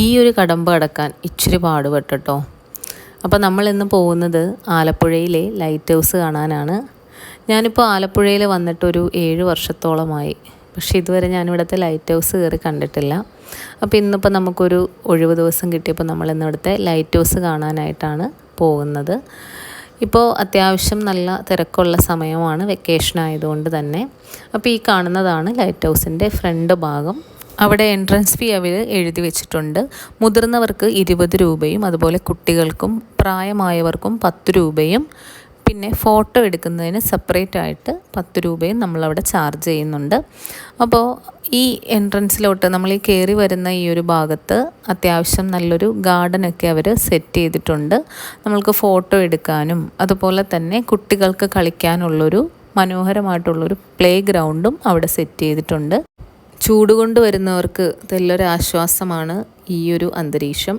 ഈ ഒരു കടമ്പ് കടക്കാൻ ഇച്ചിരി പാടുപെട്ടോ അപ്പോൾ നമ്മൾ ഇന്ന് പോകുന്നത് ആലപ്പുഴയിലെ ലൈറ്റ് ഹൗസ് കാണാനാണ്. ഞാനിപ്പോൾ ആലപ്പുഴയിൽ വന്നിട്ടൊരു ഏഴ് വർഷത്തോളമായി. പക്ഷേ ഇതുവരെ ഞാനിവിടുത്തെ ലൈറ്റ് ഹൗസ് കയറി കണ്ടിട്ടില്ല. അപ്പോൾ ഇന്നിപ്പോൾ നമുക്കൊരു ഒഴിവ് ദിവസം കിട്ടിയപ്പോൾ നമ്മൾ ഇന്നിവിടുത്തെ ലൈറ്റ് ഹൗസ് കാണാനായിട്ടാണ് പോകുന്നത്. ഇപ്പോൾ അത്യാവശ്യം നല്ല തിരക്കുള്ള സമയമാണ് വെക്കേഷൻ ആയതുകൊണ്ട് തന്നെ. അപ്പോൾ ഈ കാണുന്നതാണ് ലൈറ്റ് ഹൗസിന്റെ ഫ്രണ്ട് ഭാഗം. അവിടെ എൻട്രൻസ് ഫീ അവർ എഴുതി വെച്ചിട്ടുണ്ട്. മുതിർന്നവർക്ക് ഇരുപത് രൂപയും അതുപോലെ കുട്ടികൾക്കും പ്രായമായവർക്കും പത്ത് രൂപയും പിന്നെ ഫോട്ടോ എടുക്കുന്നതിന് സെപ്പറേറ്റ് ആയിട്ട് പത്ത് രൂപയും നമ്മളവിടെ ചാർജ് ചെയ്യുന്നുണ്ട്. അപ്പോൾ ഈ എൻട്രൻസിലോട്ട് നമ്മൾ ഈ കയറി വരുന്ന ഈ ഒരു ഭാഗത്ത് അത്യാവശ്യം നല്ലൊരു ഗാർഡനൊക്കെ അവർ സെറ്റ് ചെയ്തിട്ടുണ്ട്. നമ്മൾക്ക് ഫോട്ടോ എടുക്കാനും അതുപോലെ തന്നെ കുട്ടികൾക്ക് കളിക്കാനുള്ളൊരു മനോഹരമായിട്ടുള്ളൊരു പ്ലേ ഗ്രൗണ്ടും അവിടെ സെറ്റ് ചെയ്തിട്ടുണ്ട്. ചൂട് കൊണ്ട് വരുന്നവർക്ക് ഇതെല്ലൊരു ആശ്വാസമാണ് ഈ ഒരു അന്തരീക്ഷം.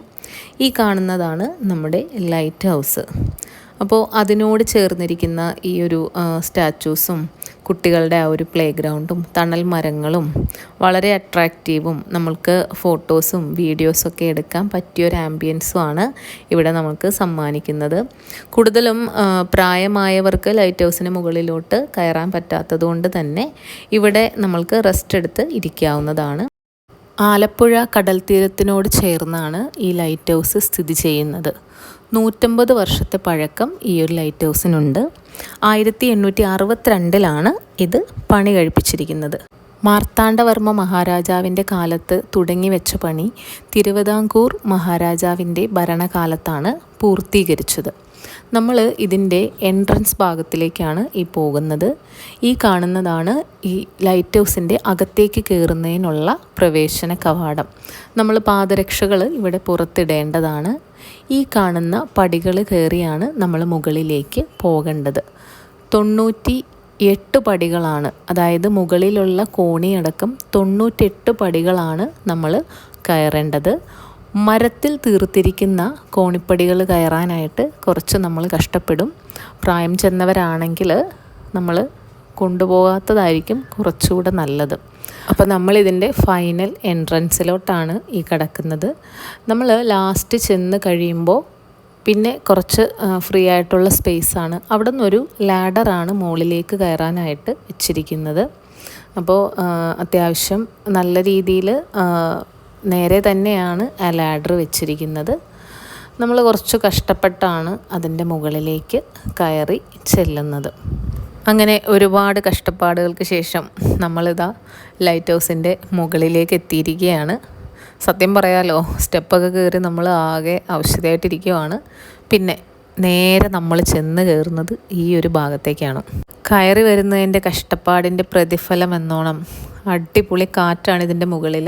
ഈ കാണുന്നതാണ് നമ്മുടെ ലൈറ്റ് ഹൗസ് അപ്പോൾ അതിനോട് ചേർന്നിരിക്കുന്ന ഈ ഒരു സ്റ്റാച്യൂസും കുട്ടികളുടെ ആ ഒരു പ്ലേ ഗ്രൗണ്ടും തണൽ മരങ്ങളും വളരെ അട്രാക്റ്റീവും നമ്മൾക്ക് ഫോട്ടോസും വീഡിയോസൊക്കെ എടുക്കാൻ പറ്റിയൊരു ആംബിയൻസുമാണ് ഇവിടെ നമുക്ക് സമ്മാനിക്കുന്നത്. കൂടുതലും പ്രായമായവർക്ക് ലൈറ്റ് ഹൗസിന് മുകളിലോട്ട് കയറാൻ പറ്റാത്തത് കൊണ്ട് തന്നെ ഇവിടെ നമ്മൾക്ക് റെസ്റ്റ് എടുത്ത് ഇരിക്കാവുന്നതാണ്. ആലപ്പുഴ കടൽ തീരത്തിനോട് ചേർന്നാണ് ഈ ലൈറ്റ് ഹൗസ് സ്ഥിതി ചെയ്യുന്നത്. നൂറ്റമ്പത് വർഷത്തെ പഴക്കം ഈ ഒരു ലൈറ്റ് ഹൗസിനുണ്ട് ആയിരത്തി എണ്ണൂറ്റി അറുപത്തിരണ്ടിലാണ് ഇത് പണി കഴിപ്പിച്ചിരിക്കുന്നത്. മാർത്താണ്ഡവർമ്മ മഹാരാജാവിന്റെ കാലത്ത് തുടങ്ങി വെച്ച പണി തിരുവിതാംകൂർ മഹാരാജാവിന്റെ ഭരണകാലത്താണ് പൂർത്തീകരിച്ചത്. നമ്മൾ ഇതിന്റെ എൻട്രൻസ് ഭാഗത്തിലേക്കാണ് ഈ പോകുന്നത്. ഈ കാണുന്നതാണ് ഈ ലൈറ്റ് ഹൗസിന്റെ അകത്തേക്ക് കയറുന്നതിനുള്ള പ്രവേശന കവാടം. നമ്മൾ പാദരക്ഷകൾ ഇവിടെ പുറത്തിടേണ്ടതാണ്. ഈ കാണുന്ന പടികൾ കയറിയാണ് നമ്മൾ മുകളിലേക്ക് പോകേണ്ടത്. തൊണ്ണൂറ്റി എട്ട് പടികളാണ്. അതായത് മുകളിലുള്ള കോണിയടക്കം തൊണ്ണൂറ്റെട്ട് പടികളാണ് നമ്മൾ കയറേണ്ടത്. മരത്തിൽ തീർത്തിരിക്കുന്ന കോണിപ്പടികൾ കയറാനായിട്ട് കുറച്ച് നമ്മൾ കഷ്ടപ്പെടും. പ്രായം ചെന്നവരാണെങ്കിൽ നമ്മൾ കൊണ്ടുപോകാത്തതായിരിക്കും കുറച്ചുകൂടെ നല്ലത്. അപ്പോൾ നമ്മളിതിന്റെ ഫൈനൽ എൻട്രൻസിലോട്ടാണ് ഈ കിടക്കുന്നത്. നമ്മൾ ലാസ്റ്റ് ചെന്ന് കഴിയുമ്പോൾ പിന്നെ കുറച്ച് ഫ്രീ ആയിട്ടുള്ള സ്പേസാണ് അവിടെ നിന്നൊരു ലാഡറാണ് മുകളിലേക്ക് കയറാനായിട്ട് വെച്ചിരിക്കുന്നത്. അപ്പോൾ അത്യാവശ്യം നല്ല രീതിയിൽ നേരെ തന്നെയാണ് ആ ലാഡർ വെച്ചിരിക്കുന്നത്. നമ്മൾ കുറച്ച് കഷ്ടപ്പെട്ടാണ് അതിന്റെ മുകളിലേക്ക് കയറി ചെല്ലുന്നത്. അങ്ങനെ ഒരുപാട് കഷ്ടപ്പാടുകൾക്ക് ശേഷം നമ്മളിതാ ലൈറ്റ് ഹൗസിന്റെ മുകളിലേക്ക് എത്തിയിരിക്കുകയാണ്. സത്യം പറയാലോ സ്റ്റെപ്പൊക്കെ കയറി നമ്മൾ ആകെ ഔഷധമായിട്ടിരിക്കുവാണ് പിന്നെ നേരെ നമ്മൾ ചെന്ന് കയറുന്നത് ഈ ഒരു ഭാഗത്തേക്കാണ്. കയറി വരുന്നതിന്റെ കഷ്ടപ്പാടിന്റെ പ്രതിഫലം എന്നോണം അടിപൊളി കാറ്റാണ് ഇതിന്റെ മുകളിൽ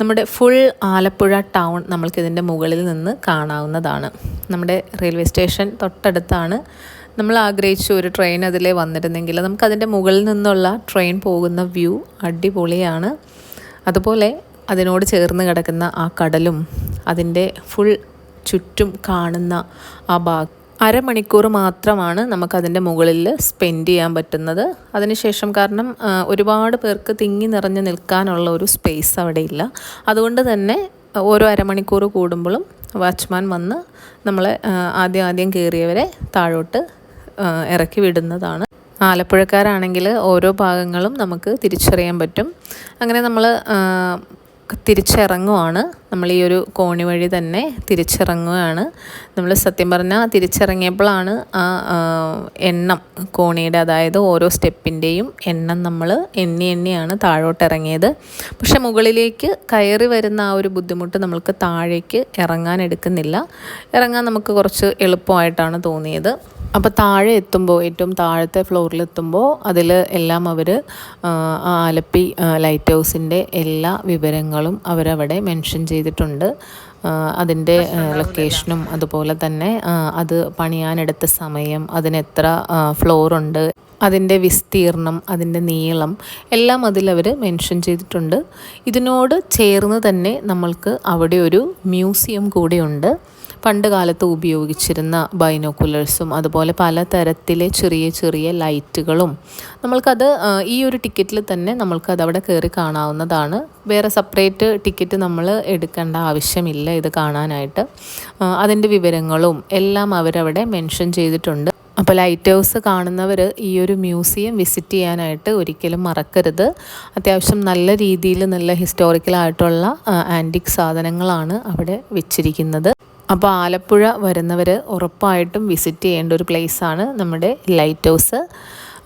നമ്മുടെ ഫുൾ ആലപ്പുഴ ടൗൺ നമ്മൾക്കിതിന്റെ മുകളിൽ നിന്ന് കാണാവുന്നതാണ്. നമ്മുടെ റെയിൽവേ സ്റ്റേഷൻ തൊട്ടടുത്താണ്. നമ്മൾ ആഗ്രഹിച്ച ഒരു ട്രെയിൻ അതിലേ വന്നിരുന്നെങ്കിൽ നമുക്കതിന്റെ മുകളിൽ നിന്നുള്ള ട്രെയിൻ പോകുന്ന വ്യൂ അടിപൊളിയാണ്. അതുപോലെ അതിനോട് ചേർന്ന് കിടക്കുന്ന ആ കടലും അതിന്റെ ഫുൾ ചുറ്റും കാണുന്ന ആ ഭാഗം. അരമണിക്കൂർ മാത്രമാണ് നമുക്കതിന്റെ മുകളിൽ സ്പെൻഡ് ചെയ്യാൻ പറ്റുന്നത്. അതിനുശേഷം കാരണം ഒരുപാട് പേർക്ക് തിങ്ങി നിറഞ്ഞ് നിൽക്കാനുള്ള ഒരു സ്പേസ് അവിടെ ഇല്ല അതുകൊണ്ട് തന്നെ ഓരോ അരമണിക്കൂർ കൂടുമ്പോഴും വാച്ച്മാൻ വന്ന് നമ്മളെ ആദ്യം ആദ്യം കയറിയവരെ താഴോട്ട് ഇറക്കി വിടുന്നതാണ്. ആലപ്പുഴക്കാരാണെങ്കിൽ ഓരോ ഭാഗങ്ങളും നമുക്ക് തിരിച്ചറിയാൻ പറ്റും. അങ്ങനെ നമ്മൾ തിരിച്ചിറങ്ങുവാണ്. നമ്മൾ ഈ ഒരു കോണി വഴി തന്നെ തിരിച്ചിറങ്ങുകയാണ്. നമ്മൾ സത്യം പറഞ്ഞാൽ തിരിച്ചിറങ്ങിയപ്പോഴാണ് ആ എണ്ണം കോണിയുടെ അതായത് ഓരോ സ്റ്റെപ്പിന്റെയും എണ്ണം നമ്മൾ എണ്ണി എണ്ണിയാണ് താഴോട്ട് ഇറങ്ങിയത് പക്ഷെ മുകളിലേക്ക് കയറി വരുന്ന ആ ഒരു ബുദ്ധിമുട്ട് നമ്മൾക്ക് താഴേക്ക് ഇറങ്ങാൻ എടുക്കുന്നില്ല. ഇറങ്ങാൻ നമുക്ക് കുറച്ച് എളുപ്പമായിട്ടാണ് തോന്നിയത്. അപ്പോൾ താഴെ എത്തുമ്പോൾ ഏറ്റവും താഴത്തെ ഫ്ലോറിൽ എത്തുമ്പോൾ അതിൽ എല്ലാം അവർ ആലപ്പി ലൈറ്റ് ഹൗസിന്റെ എല്ലാ വിവരങ്ങളും അവരവിടെ മെൻഷൻ ചെയ്തിട്ടുണ്ട്. അതിന്റെ ലൊക്കേഷനും അതുപോലെ തന്നെ അത് പണിയാനെടുത്ത സമയം അതിനെത്ര ഫ്ലോറുണ്ട് അതിന്റെ വിസ്തീർണം അതിന്റെ നീളം എല്ലാം അതിലവർ മെൻഷൻ ചെയ്തിട്ടുണ്ട്. ഇതിനോട് ചേർന്ന് തന്നെ നമ്മൾക്ക് അവിടെ ഒരു മ്യൂസിയം കൂടിയുണ്ട്. പണ്ട് കാലത്ത് ഉപയോഗിച്ചിരുന്ന ബൈനോക്കുലേഴ്സും അതുപോലെ പലതരത്തിലെ ചെറിയ ചെറിയ ലൈറ്റുകളും നമ്മൾക്കത് ഈ ഒരു ടിക്കറ്റിൽ തന്നെ നമ്മൾക്കത് അവിടെ കയറി കാണാവുന്നതാണ്. വേറെ സെപ്പറേറ്റ് ടിക്കറ്റ് നമ്മൾ എടുക്കേണ്ട ആവശ്യമില്ല ഇത് കാണാനായിട്ട്. അതിന്റെ വിവരങ്ങളും എല്ലാം അവരവിടെ മെൻഷൻ ചെയ്തിട്ടുണ്ട്. അപ്പോൾ ലൈറ്റ് ഹൗസ് കാണുന്നവർ ഈ ഒരു മ്യൂസിയം വിസിറ്റ് ചെയ്യാനായിട്ട് ഒരിക്കലും മറക്കരുത്. അത്യാവശ്യം നല്ല രീതിയിൽ നല്ല ഹിസ്റ്റോറിക്കലായിട്ടുള്ള ആന്റിക് സാധനങ്ങളാണ് അവിടെ വെച്ചിരിക്കുന്നത്. അപ്പോൾ ആലപ്പുഴ വരുന്നവർ ഉറപ്പായിട്ടും വിസിറ്റ് ചെയ്യേണ്ട ഒരു പ്ലേസാണ് നമ്മുടെ ലൈറ്റ് ഹൗസ്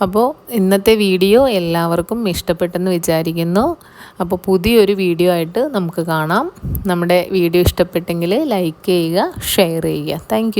അപ്പോൾ ഇന്നത്തെ വീഡിയോ എല്ലാവർക്കും ഇഷ്ടപ്പെട്ടെന്ന് വിചാരിക്കുന്നു. അപ്പോൾ പുതിയൊരു വീഡിയോ ആയിട്ട് നമുക്ക് കാണാം. നമ്മുടെ വീഡിയോ ഇഷ്ടപ്പെട്ടെങ്കിൽ ലൈക്ക് ചെയ്യുക ഷെയർ ചെയ്യുക. താങ്ക്